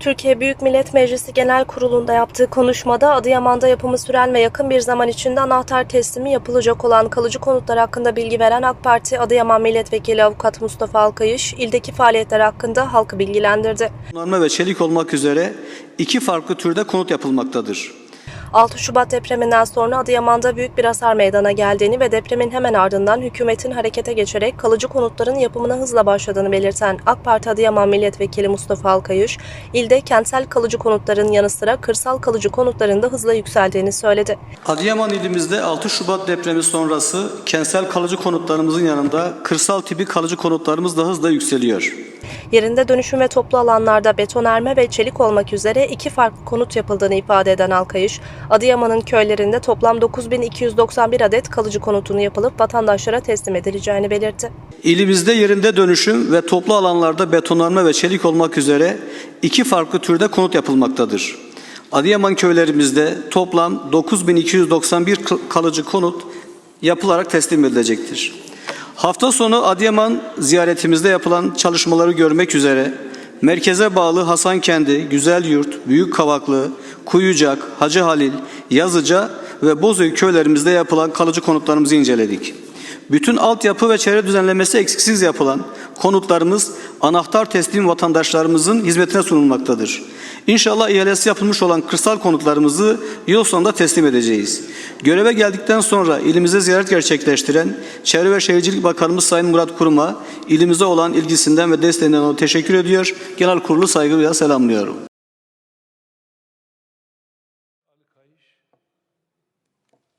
Türkiye Büyük Millet Meclisi Genel Kurulu'nda yaptığı konuşmada Adıyaman'da yapımı süren ve yakın bir zaman içinde anahtar teslimi yapılacak olan kalıcı konutlar hakkında bilgi veren AK Parti Adıyaman Milletvekili Avukat Mustafa Alkayış, ildeki faaliyetler hakkında halkı bilgilendirdi. Onarma ve çelik olmak üzere iki farklı türde konut yapılmaktadır. 6 Şubat depreminden sonra Adıyaman'da büyük bir hasar meydana geldiğini ve depremin hemen ardından hükümetin harekete geçerek kalıcı konutların yapımına hızla başladığını belirten AK Parti Adıyaman Milletvekili Mustafa Alkayış, ilde kentsel kalıcı konutların yanı sıra kırsal kalıcı konutların da hızla yükseldiğini söyledi. Adıyaman ilimizde 6 Şubat depremi sonrası kentsel kalıcı konutlarımızın yanında kırsal tipi kalıcı konutlarımız da hızla yükseliyor. Yerinde dönüşüm ve toplu alanlarda betonerme ve çelik olmak üzere iki farklı konut yapıldığını ifade eden Alkayış, Adıyaman'ın köylerinde toplam 9291 adet kalıcı konutunu yapılıp vatandaşlara teslim edileceğini belirtti. İlimizde yerinde dönüşüm ve toplu alanlarda betonarme ve çelik olmak üzere iki farklı türde konut yapılmaktadır. Adıyaman köylerimizde toplam 9291 kal- kalıcı konut yapılarak teslim edilecektir. Hafta sonu Adıyaman ziyaretimizde yapılan çalışmaları görmek üzere merkeze bağlı Hasankendi, Güzelyurt, Büyük Kavaklı, Kuyucak, Hacı Halil, Yazıca ve Bozüyük köylerimizde yapılan kalıcı konutlarımızı inceledik. Bütün altyapı ve çevre düzenlemesi eksiksiz yapılan konutlarımız anahtar teslim vatandaşlarımızın hizmetine sunulmaktadır. İnşallah ihalesi yapılmış olan kırsal konutlarımızı yıl sonunda teslim edeceğiz. Göreve geldikten sonra ilimize ziyaret gerçekleştiren Çevre ve Şehircilik Bakanımız Sayın Murat Kurum'a ilimize olan ilgisinden ve desteğinden teşekkür ediyor. Genel kurulu saygıyla selamlıyorum.